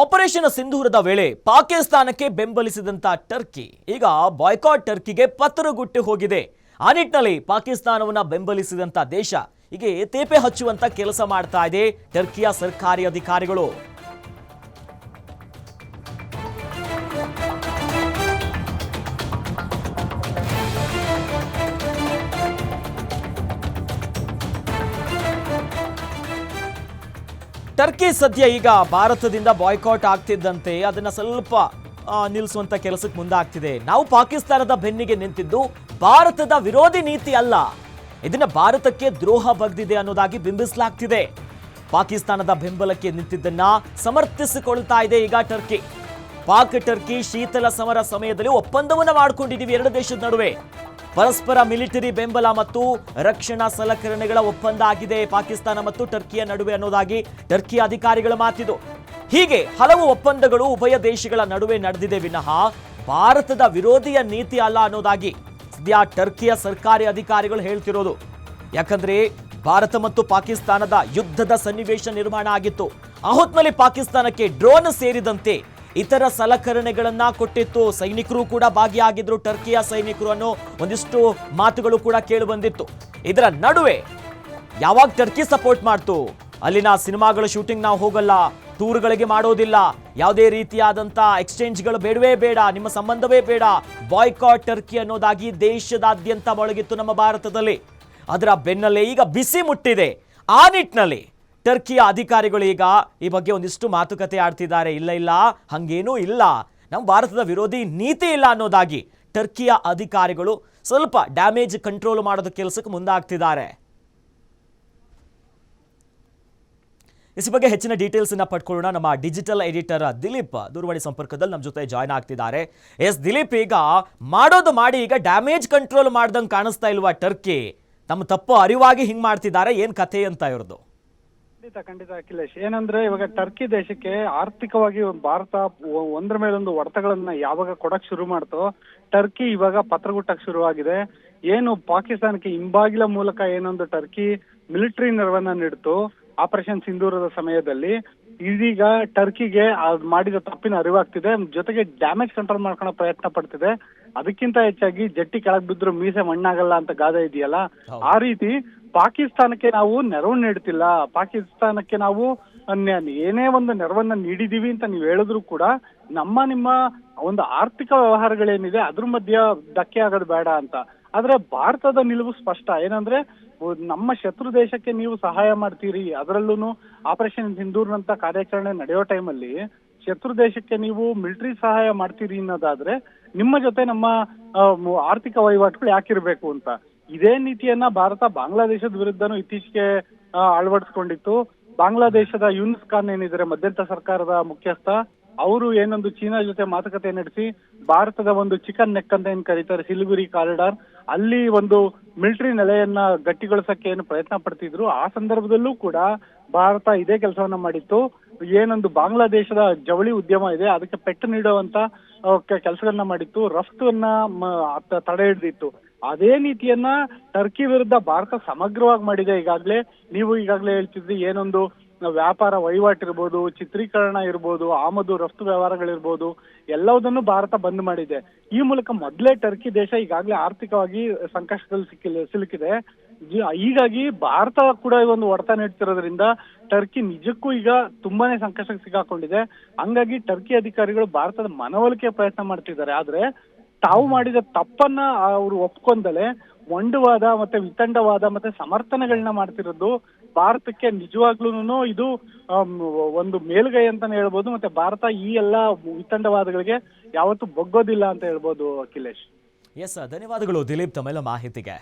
Operation ಸಿಂಧೂರದ ವೇಳೆ ಪಾಕಿಸ್ತಾನಕ್ಕೆ ಬೆಂಬಲಿಸಿದಂತ Turkey, ಈಗ ಬಾಯ್ಕಾಟ್ ಟರ್ಕಿಗೆ ಪತ್ರಗುಟ್ಟಿ ಹೋಗಿದೆ. ಆ ನಿಟ್ಟಿನಲ್ಲಿ ಪಾಕಿಸ್ತಾನವನ್ನ ಬೆಂಬಲಿಸಿದಂತ ದೇಶ, ಹೀಗೆ ತೇಪೆ ಹಚ್ಚುವಂತ ಕೆಲಸ ಮಾಡ್ತಾ ಇದೆ ಟರ್ಕಿಯ ಸರ್ಕಾರಿ ಅಧಿಕಾರಿಗಳು. ಟರ್ಕಿ ಸದ್ಯ ಈಗ ಭಾರತದಿಂದ ಬಾಯ್ಕಾಟ್ ಆಗ್ತಿದ್ದಂತೆ ಅದನ್ನ ಸ್ವಲ್ಪ ನಿಲ್ಲಿಸುವಂತ ಕೆಲಸಕ್ಕೆ ಮುಂದಾಗ್ತಿದೆ. ನಾವು ಪಾಕಿಸ್ತಾನದ ಬೆನ್ನಿಗೆ ನಿಂತಿದ್ದು ಭಾರತದ ವಿರೋಧಿ ನೀತಿ ಅಲ್ಲ. ಇದನ್ನ ಭಾರತಕ್ಕೆ ದ್ರೋಹ ಬಗ್ದಿದೆ ಅನ್ನೋದಾಗಿ ಬಿಂಬಿಸಲಾಗ್ತಿದೆ. ಪಾಕಿಸ್ತಾನದ ಬೆಂಬಲಕ್ಕೆ ನಿಂತಿದ್ದನ್ನ ಸಮರ್ಥಿಸಿಕೊಳ್ತಾ ಇದೆ ಈಗ ಟರ್ಕಿ. ಪಾಕ್ ಟರ್ಕಿ ಶೀತಲ ಸಮರ ಸಮಯದಲ್ಲಿ ಒಪ್ಪಂದವನ್ನ ಮಾಡಿಕೊಂಡಿದ್ದೀವಿ ಎರಡು ದೇಶದ ನಡುವೆ. ಪರಸ್ಪರ ಮಿಲಿಟರಿ ಬೆಂಬಲ ಮತ್ತು ರಕ್ಷಣಾ ಸಲಕರಣೆಗಳ ಒಪ್ಪಂದ ಆಗಿದೆ. ಪಾಕಿಸ್ತಾನ ಮತ್ತು ಟರ್ಕಿಯ ನಡುವೆ ಅನ್ನೋದಾಗಿ ಟರ್ಕಿ ಅಧಿಕಾರಿಗಳ ಮಾತಿದು ಹೀಗೆ ಹಲವು ಒಪ್ಪಂದಗಳು ಉಭಯ ದೇಶಗಳ ನಡುವೆ ನಡೆದಿದೆ. ವಿನಃ ಭಾರತದ ವಿರೋಧಿಯ ನೀತಿ ಅಲ್ಲ ಅನ್ನೋದಾಗಿ ಸದ್ಯ ಟರ್ಕಿಯ ಸರ್ಕಾರಿ ಅಧಿಕಾರಿಗಳು ಹೇಳ್ತಿರೋದು. ಯಾಕಂದ್ರೆ ಭಾರತ ಮತ್ತು ಪಾಕಿಸ್ತಾನದ ಯುದ್ಧದ ಸನ್ನಿವೇಶ ನಿರ್ಮಾಣ ಆಗಿತ್ತು. ಆ ಹೊತ್ನಲ್ಲಿ ಪಾಕಿಸ್ತಾನಕ್ಕೆ ಡ್ರೋನ್ ಸೇರಿದಂತೆ ಇತರ ಸಲಕರಣೆಗಳನ್ನ ಕೊಟ್ಟಿತ್ತು. ಸೈನಿಕರು ಕೂಡ ಭಾಗಿಯಾಗಿದ್ರು. ಟರ್ಕಿಯ ಸೈನಿಕರು ಅನ್ನೋ ಒಂದಿಷ್ಟು ಮಾತುಗಳು ಕೂಡ ಕೇಳಿ ಬಂದಿತ್ತು. ಇದರ ನಡುವೆ ಯಾವಾಗ ಟರ್ಕಿ ಸಪೋರ್ಟ್ ಮಾಡ್ತು? ಅಲ್ಲಿನ ಸಿನಿಮಾಗಳ ಶೂಟಿಂಗ್ ನಾವು ಹೋಗಲ್ಲ. ಟೂರ್ಗಳಿಗೆ ಮಾಡೋದಿಲ್ಲ. ಯಾವುದೇ ರೀತಿಯಾದಂಥ ಎಕ್ಸ್ಚೇಂಜ್ಗಳು ಬೇಡವೇ ಬೇಡ. ನಿಮ್ಮ ಸಂಬಂಧವೇ ಬೇಡ. ಬಾಯ್ಕಾಟ್ ಟರ್ಕಿ ಅನ್ನೋದಾಗಿ ದೇಶದಾದ್ಯಂತ ಮೊಳಗಿತ್ತು ನಮ್ಮ ಭಾರತದಲ್ಲಿ. ಅದರ ಬೆನ್ನಲ್ಲೇ ಈಗ ಬಿಸಿ ಮುಟ್ಟಿದೆ. ಆ ನಿಟ್ಟಿನಲ್ಲಿ ಟರ್ಕಿಯ ಅಧಿಕಾರಿಗಳು ಈಗ ಈ ಬಗ್ಗೆ ಒಂದಿಷ್ಟು ಮಾತುಕತೆ ಆಡ್ತಿದ್ದಾರೆ. ಇಲ್ಲ ಇಲ್ಲ, ಹಂಗೇನೂ ಇಲ್ಲ. ನಮ್ಮ ಭಾರತದ ವಿರೋಧಿ ನೀತಿ ಇಲ್ಲ ಅನ್ನೋದಾಗಿ ಟರ್ಕಿಯ ಅಧಿಕಾರಿಗಳು ಸ್ವಲ್ಪ ಡ್ಯಾಮೇಜ್ ಕಂಟ್ರೋಲ್ ಮಾಡೋದು ಕೆಲಸಕ್ಕೆ ಮುಂದಾಗ್ತಿದ್ದಾರೆ. ಇಸ್ ಬಗ್ಗೆ ಹೆಚ್ಚಿನ ಡೀಟೇಲ್ಸ್ ಅನ್ನ ಪಡ್ಕೊಳ್ಳೋಣ. ನಮ್ಮ ಡಿಜಿಟಲ್ ಎಡಿಟರ್ ದಿಲೀಪ್ ದೂರವಾಣಿ ಸಂಪರ್ಕದಲ್ಲಿ ನಮ್ಮ ಜೊತೆ ಜಾಯ್ನ್ ಆಗ್ತಿದ್ದಾರೆ. ಎಸ್, ದಿಲೀಪ್, ಈಗ ಮಾಡೋದು ಮಾಡಿ ಈಗ ಡ್ಯಾಮೇಜ್ ಕಂಟ್ರೋಲ್ ಮಾಡ್ದಂಗೆ ಕಾಣಿಸ್ತಾ ಇಲ್ವಾ ಟರ್ಕಿ? ತಮ್ಮ ತಪ್ಪು ಅರಿವಾಗಿ ಹಿಂಗ್ ಮಾಡ್ತಿದ್ದಾರೆ. ಏನ್ ಕಥೆ ಅಂತ ಇವ್ರದ್ದು? ಖಂಡಿತ ಖಂಡಿತ ಅಖಿಲೇಶ್. ಏನಂದ್ರೆ ಇವಾಗ ಟರ್ಕಿ ದೇಶಕ್ಕೆ ಆರ್ಥಿಕವಾಗಿ ಭಾರತ ಒಂದ್ರ ಮೇಲೊಂದು ಹೊಡೆತಗಳನ್ನ ಯಾವಾಗ ಕೊಡಕ್ ಶುರು ಮಾಡ್ತೋ ಟರ್ಕಿ ಇವಾಗ ಪತ್ರಗುಟ್ಟಕ್ ಶುರುವಾಗಿದೆ. ಏನು ಪಾಕಿಸ್ತಾನಕ್ಕೆ ಹಿಂಬಾಗಿಲ ಮೂಲಕ ಏನೊಂದು ಟರ್ಕಿ ಮಿಲಿಟರಿ ನೆರವನ್ನ ನೀಡಿತು ಆಪರೇಷನ್ ಸಿಂಧೂರದ ಸಮಯದಲ್ಲಿ. ಇದೀಗ ಟರ್ಕಿಗೆ ಅದ್ ಮಾಡಿದ ತಪ್ಪಿನ ಅರಿವಾಗ್ತಿದೆ. ಜೊತೆಗೆ ಡ್ಯಾಮೇಜ್ ಕಂಟ್ರೋಲ್ ಮಾಡ್ಕೊಳ್ಳೋ ಪ್ರಯತ್ನ ಪಡ್ತಿದೆ. ಅದಕ್ಕಿಂತ ಹೆಚ್ಚಾಗಿ ಜಟ್ಟಿ ಕೆಳಗ್ ಬಿದ್ರು ಮೀಸೆ ಮಣ್ಣಾಗಲ್ಲ ಅಂತ ಗಾದೆ ಇದೆಯಲ್ಲ? ಆ ರೀತಿ ಪಾಕಿಸ್ತಾನಕ್ಕೆ ನಾವು ನೆರವು ನೀಡ್ತಿಲ್ಲ. ಪಾಕಿಸ್ತಾನಕ್ಕೆ ನಾವು ಏನೇ ಒಂದು ನೆರವನ್ನ ನೀಡಿದೀವಿ ಅಂತ ನೀವು ಹೇಳಿದ್ರು ಕೂಡ ನಮ್ಮ, ನಿಮ್ಮ ಒಂದು ಆರ್ಥಿಕ ವ್ಯವಹಾರಗಳೇನಿದೆ ಅದ್ರ ಮಧ್ಯ ಧಕ್ಕೆ ಆಗೋದು ಬೇಡ ಅಂತ. ಆದ್ರೆ ಭಾರತದ ನಿಲುವು ಸ್ಪಷ್ಟ. ಏನಂದ್ರೆ ನಮ್ಮ ಶತ್ರು ದೇಶಕ್ಕೆ ನೀವು ಸಹಾಯ ಮಾಡ್ತೀರಿ ಅದರಲ್ಲೂ ಆಪರೇಷನ್ ಹಿಂದೂರ್ನಂತ ಕಾರ್ಯಾಚರಣೆ ನಡೆಯೋ ಟೈಮಲ್ಲಿ ಶತ್ರು ದೇಶಕ್ಕೆ ನೀವು ಮಿಲಿಟರಿ ಸಹಾಯ ಮಾಡ್ತೀರಿ ಅನ್ನೋದಾದ್ರೆ ನಿಮ್ಮ ಜೊತೆ ನಮ್ಮ ಆರ್ಥಿಕ ವಹಿವಾಟುಗಳು ಯಾಕಿರ್ಬೇಕು ಅಂತ. ಇದೇ ನೀತಿಯನ್ನ ಭಾರತ ಬಾಂಗ್ಲಾದೇಶದ ವಿರುದ್ಧನೂ ಇತ್ತೀಚೆಗೆ ಅಳವಡಿಸ್ಕೊಂಡಿತ್ತು. ಬಾಂಗ್ಲಾದೇಶದ ಯೂನಿಸ್ ಖಾನ್ ಏನಿದ್ದಾರೆ ಮಧ್ಯಂತರ ಸರ್ಕಾರದ ಮುಖ್ಯಸ್ಥ, ಅವರು ಏನೊಂದು ಚೀನಾ ಜೊತೆ ಮಾತುಕತೆ ನಡೆಸಿ, ಭಾರತದ ಒಂದು ಚಿಕನ್ ನೆಕ್ ಅಂತ ಏನ್ ಕರೀತಾರೆ, ಸಿಲಿಗುರಿ ಕಾರಿಡಾರ್, ಅಲ್ಲಿ ಒಂದು ಮಿಲಿಟರಿ ನೆಲೆಯನ್ನ ಗಟ್ಟಿಗೊಳಿಸಕ್ಕೆ ಏನು ಪ್ರಯತ್ನ ಪಡ್ತಿದ್ರು. ಆ ಸಂದರ್ಭದಲ್ಲೂ ಕೂಡ ಭಾರತ ಇದೇ ಕೆಲಸವನ್ನ ಮಾಡಿತ್ತು. ಏನೊಂದು ಬಾಂಗ್ಲಾದೇಶದ ಜವಳಿ ಉದ್ಯಮ ಇದೆ, ಅದಕ್ಕೆ ಪೆಟ್ಟು ನೀಡುವಂತ ಕೆಲಸಗಳನ್ನ ಮಾಡಿತ್ತು. ರಫ್ತನ್ನ ತಡೆ ಹಿಡಿದಿತ್ತು. ಅದೇ ನೀತಿಯನ್ನ ಟರ್ಕಿ ವಿರುದ್ಧ ಭಾರತ ಸಮಗ್ರವಾಗಿ ಮಾಡಿದೆ. ಈಗಾಗಲೇ ನೀವು ಈಗಾಗಲೇ ಹೇಳ್ತಿದ್ರಿ, ಏನೊಂದು ವ್ಯಾಪಾರ ವಹಿವಾಟು ಇರ್ಬೋದು, ಚಿತ್ರೀಕರಣ ಇರ್ಬೋದು, ಆಮದು, ರಫ್ತು ವ್ಯವಹಾರಗಳಿರ್ಬೋದು, ಎಲ್ಲವುದನ್ನು ಭಾರತ ಬಂದ್ ಮಾಡಿದೆ. ಈ ಮೂಲಕ ಮೊದಲೇ ಟರ್ಕಿ ದೇಶ ಈಗಾಗಲೇ ಆರ್ಥಿಕವಾಗಿ ಸಂಕಷ್ಟದಲ್ಲಿ ಸಿಕ್ಕಿ ಸಿಲುಕಿದೆ. ಹೀಗಾಗಿ ಭಾರತ ಕೂಡ ಒಂದು ಒಡತ ನೀಡ್ತಿರೋದ್ರಿಂದ ಟರ್ಕಿ ನಿಜಕ್ಕೂ ಈಗ ತುಂಬಾನೇ ಸಂಕಷ್ಟಕ್ಕೆ ಸಿಕ್ಕಾಕೊಂಡಿದೆ. ಹಂಗಾಗಿ ಟರ್ಕಿ ಅಧಿಕಾರಿಗಳು ಭಾರತದ ಮನವೊಲಿಕೆ ಪ್ರಯತ್ನ ಮಾಡ್ತಿದ್ದಾರೆ. ಆದ್ರೆ ತಾವು ಮಾಡಿದ ತಪ್ಪನ್ನ ಅವರು ಒಪ್ಕೊಂಡಲೆ ಮೊಂಡುವಾದ ಮತ್ತೆ ವಿತಂಡವಾದ ಮತ್ತೆ ಸಮರ್ಥನೆಗಳನ್ನ ಮಾಡ್ತಿರೋದು ಭಾರತಕ್ಕೆ ನಿಜವಾಗ್ಲೂ ಇದು ಒಂದು ಮೇಲುಗೈ ಅಂತಾನೆ ಹೇಳ್ಬೋದು, ಮತ್ತೆ ಭಾರತ ಈ ಎಲ್ಲ ವಿತಂಡವಾದಗಳಿಗೆ ಯಾವತ್ತೂ ಬಗ್ಗೋದಿಲ್ಲ ಅಂತ ಹೇಳ್ಬೋದು ಅಖಿಲೇಶ್. ಎಸ್ ಧನ್ಯವಾದಗಳು ದಿಲೀಪ್ ತಮ್ಮೆಲ್ಲ ಮಾಹಿತಿಗೆ.